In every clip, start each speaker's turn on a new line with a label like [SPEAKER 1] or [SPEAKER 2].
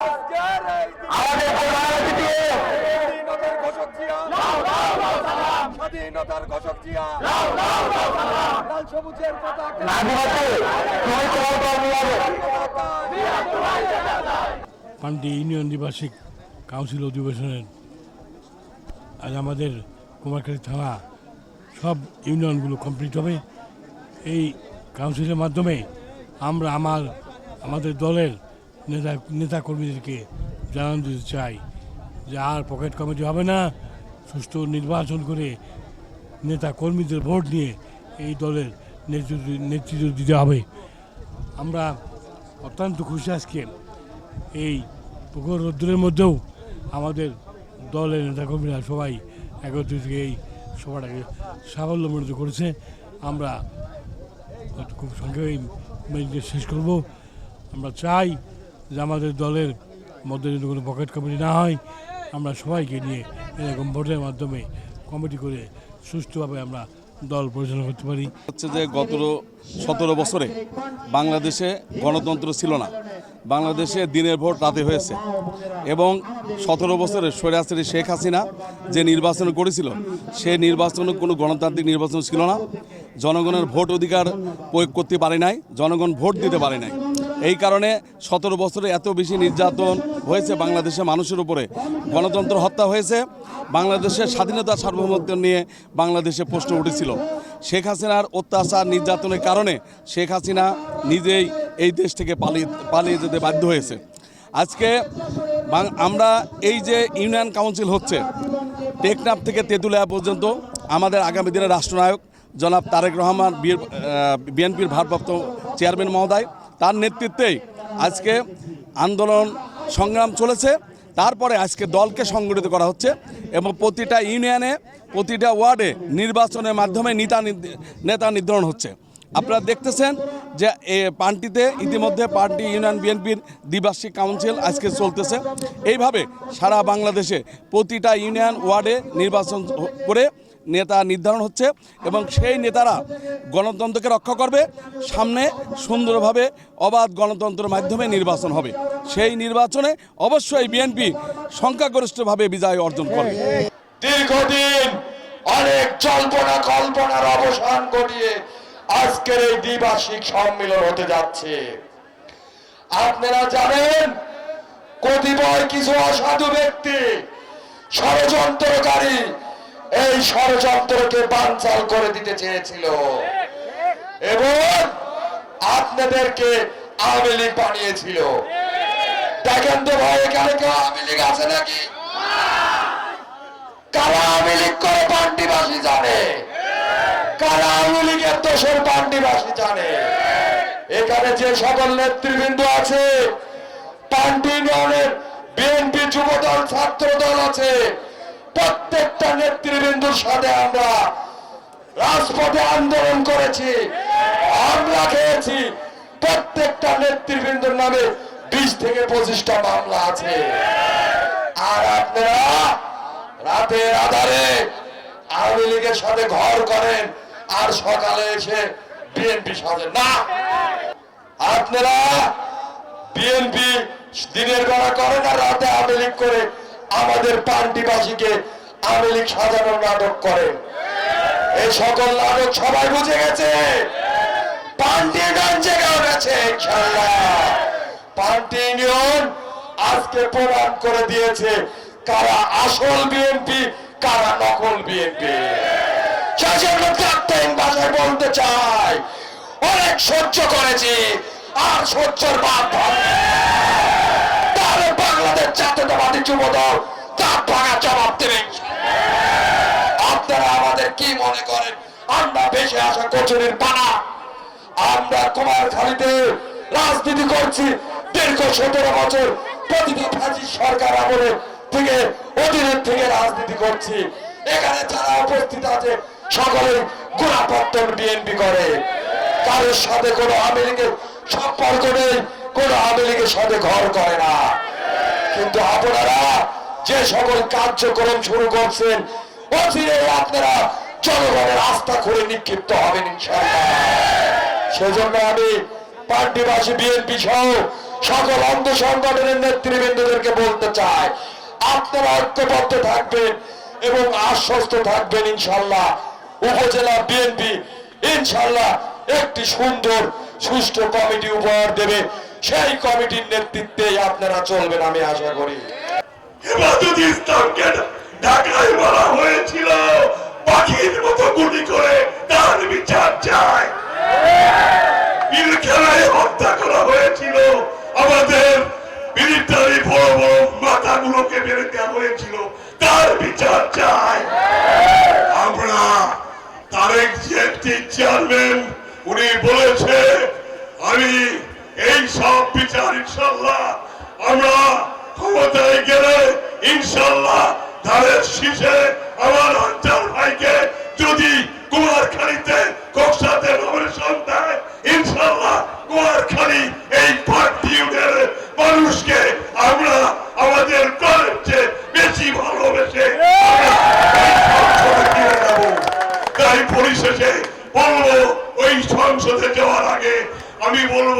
[SPEAKER 1] আমাদের প্রধান অতিথি
[SPEAKER 2] স্বাধীনতার ঘোষক জিয়া। স্বাধীনতার ঘোষক জিয়া। লাল সবুজের পতাকা।
[SPEAKER 1] আদিবাসী তুমি তোমার দল মিলাবে
[SPEAKER 3] পান্ডি ইউনিয়ন দ্বিবার্ষিক কাউন্সিল অধিবেশনের আজ আমাদের কুমারখালী থানা সব ইউনিয়নগুলো কমপ্লিট হবে। এই কাউন্সিলের মাধ্যমে আমরা আমার আমাদের দলের নেতা নেতা কর্মীদেরকে জানান দিতে চাই যে আর পকেট কমিটি হবে না। সুষ্ঠু নির্বাচন করে নেতা কর্মীদের ভোট নিয়ে এই দলের নেতৃত্ব নেতৃত্ব দিতে হবে। আমরা অত্যন্ত খুশি আজকে এই পুকুর রোদ্দুরের মধ্যেও আমাদের দলের নেতাকর্মীরা সবাই একত্রিত এই সভাটাকে সাফল্যমণ্ডিত করেছে। আমরা খুব মিটিংটা শেষ করব। আমরা চাই যে আমাদের দলের মধ্যে যদি কোনো পকেট কমিটি না হয়, আমরা সবাইকে নিয়ে এরকম ভোটের মাধ্যমে কমিটি করে সুষ্ঠুভাবে আমরা দল পরিচালনা করতে পারি।
[SPEAKER 4] হচ্ছে যে গত সতেরো বছরে বাংলাদেশে গণতন্ত্র ছিল না। বাংলাদেশে দিনের ভোট রাতে হয়েছে এবং সতেরো বছরে সৈরাশ্রী শেখ হাসিনা যে নির্বাচন করেছিল, সে নির্বাচনে কোনো গণতান্ত্রিক নির্বাচন ছিল না। জনগণের ভোট অধিকার প্রয়োগ করতে পারে নাই, জনগণ ভোট দিতে পারে নাই। এই কারণে সতেরো বছরে এত বেশি নির্যাতন হয়েছে বাংলাদেশের মানুষের উপরে। গণতন্ত্র হত্যা হয়েছে, বাংলাদেশের স্বাধীনতা সার্বভৌমত্ব নিয়ে বাংলাদেশে প্রশ্ন উঠেছিল। শেখ হাসিনার অত্যাচার, নির্যাতনের কারণে শেখ হাসিনা নিজেই এই দেশ থেকে পালিয়ে পালিয়ে যেতে বাধ্য হয়েছে। আজকে আমরা এই যে ইউনিয়ন কাউন্সিল হচ্ছে, টেকনাফ থেকে তেঁতুলিয়া পর্যন্ত আমাদের আগামী দিনের রাষ্ট্রনায়ক জনাব তারেক রহমান বিএনপির ভারপ্রাপ্ত চেয়ারম্যান মহোদয় তার নেতৃত্বেই আজকে আন্দোলন সংগ্রাম চলেছে। তারপরে আজকে দলকে সংগঠিত করা হচ্ছে এবং প্রতিটা ইউনিয়নে, প্রতিটা ওয়ার্ডে নির্বাচনের মাধ্যমে নেতা নেতা নির্ধারণ হচ্ছে। আপনারা দেখতেছেন যে এ পার্টিতে ইতিমধ্যে পার্টি ইউনিয়ন বিএনপির দ্বিবার্ষিক কাউন্সিল আজকে চলতেছে। এইভাবে সারা বাংলাদেশে প্রতিটা ইউনিয়ন, ওয়ার্ডে নির্বাচন করে নেতা নির্ধারণ হচ্ছে এবং সেই নেতারা গণতন্ত্রকে রক্ষা করবে। সামনে সুন্দরভাবে অবাধ গণতন্ত্রের মাধ্যমে নির্বাচন হবে। সেই নির্বাচনে অবশ্যই বিএনপি সংখ্যাগরিষ্ঠভাবে বিজয় অর্জন করবে।
[SPEAKER 5] দীর্ঘদিন অনেক জল্পনা কল্পনার অবসান ঘটিয়ে আজকের এই দ্বিবার্ষিক সম্মেলন হতে যাচ্ছে। আপনারা জানেন, কতিপয় কিছু অসাধু ব্যক্তি, ষড়যন্ত্রকারী এই ষড়যন্ত্রকে বানচাল করে দিতে চেয়েছিল। এবং আপনাদেরকে আওয়ামী লীগ বানিয়েছিল। দেখেন তো ভাই, এখানে কেউ আওয়ামী লীগ আছে নাকি? জানে? কারা জানে? এখানে যে সকল নেতৃবৃন্দ আছে ছাত্র দল আছে প্রত্যেকটা নেতৃবৃন্দুর সাথে আমরা রাজপথে আন্দোলন করেছি, হামলা খেয়েছি। প্রত্যেকটা নেতৃবৃন্দর নামে বিশ থেকে পঁচিশটা মামলা আছে। আর আপনারা রাতের আধারে আওয়ামী লীগের সাথে ঘর করেন আর সকালে এসে বিএনপি সাথে না! আপনারা বিএনপি দিনের বেলা করেন আর রাতে আওয়ামী লীগ করে আমাদের পান্ডিবাসীকে আওয়ামী লীগ সাজানোর নাটক করেন এই সকল নাটক সবাই বুঝে গেছে? পান্ডি পান্ডি ইউনিয়ন আজকে প্রমাণ করে দিয়েছে কারা আসল বিএনপি, কারা নকল বিএনপি। ভাষায় বলতে চাই। অনেক সহ্য করেছি, আর সহ্যের বাদ জাতীয়তাবাদী যুব তার ভাঙা জবাব দেবে আপনারা আমাদের কি মনে করেন? আমরা বেশি আসা কচুরির পানা। আমরা কুমারখালীতে রাজনীতি করছি। দীর্ঘ সতেরো বছর প্রতিটি সরকার আমলে থেকে অধীনের থেকে রাজনীতি করছি। এখানে যারা উপস্থিত আছে সকলে গুণাপত্তন বিএনপি করে। কারোর সাথে কোনো আওয়ামী সম্পর্ক নেই, কোনো আওয়ামী সাথে ঘর করে না। কিন্তু আপনারা যে সকল কার্যক্রম শুরু করছেন আপনারা জনগণের আস্থা করে নিক্ষিপ্ত হবেন সেজন্য আমি পার্টিবাসী, বিএনপি সহ সকল অন্ধ সংগঠনের নেতৃবৃন্দদেরকে বলতে চাই, আপনারা ঐক্যবদ্ধ থাকবেন এবং আশ্বস্ত থাকবেন ইনশাল্লাহ উপজেলা বিএনপি ইনশাল্লাহ একটি সুন্দর, সুষ্ঠু কমিটি উপহার দেবে। সেই কমিটির নেতৃত্বেই আপনারা চলবেন, আমি আশা করি।
[SPEAKER 6] ঢাকায় মারা হয়েছিল, পাখির মতো গুলি করে তার বিচার চায় তার উনি বলেছে, আমি এই সব বিচার ইনশাল্লাহ আমরা ক্ষমতায় গেলে ইনশাল্লাহ ধানের শীষে আমার অঞ্চল ভাইকে যদি কুমারখালীতে কক্সাতে নমিনেশন দেয় ইনশাল্লাহ কুমারখালী এই পার্টি ইউনিয়নের মানুষকে আমরা আমাদের চেয়ে বেশি ভালোবেসে। তাই পরিশেষে বলব, ওই সংসদে যাওয়ার আগে আমি বলব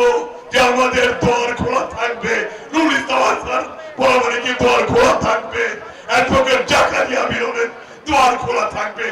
[SPEAKER 6] যে আমাদের দোয়ার খোলা থাকবে, নুর ইসলাম কি দোয়ার খোলা থাকবে? অ্যাডভোকেট জাকারিয়া বিরোধের দোয়ার খোলা থাকবে।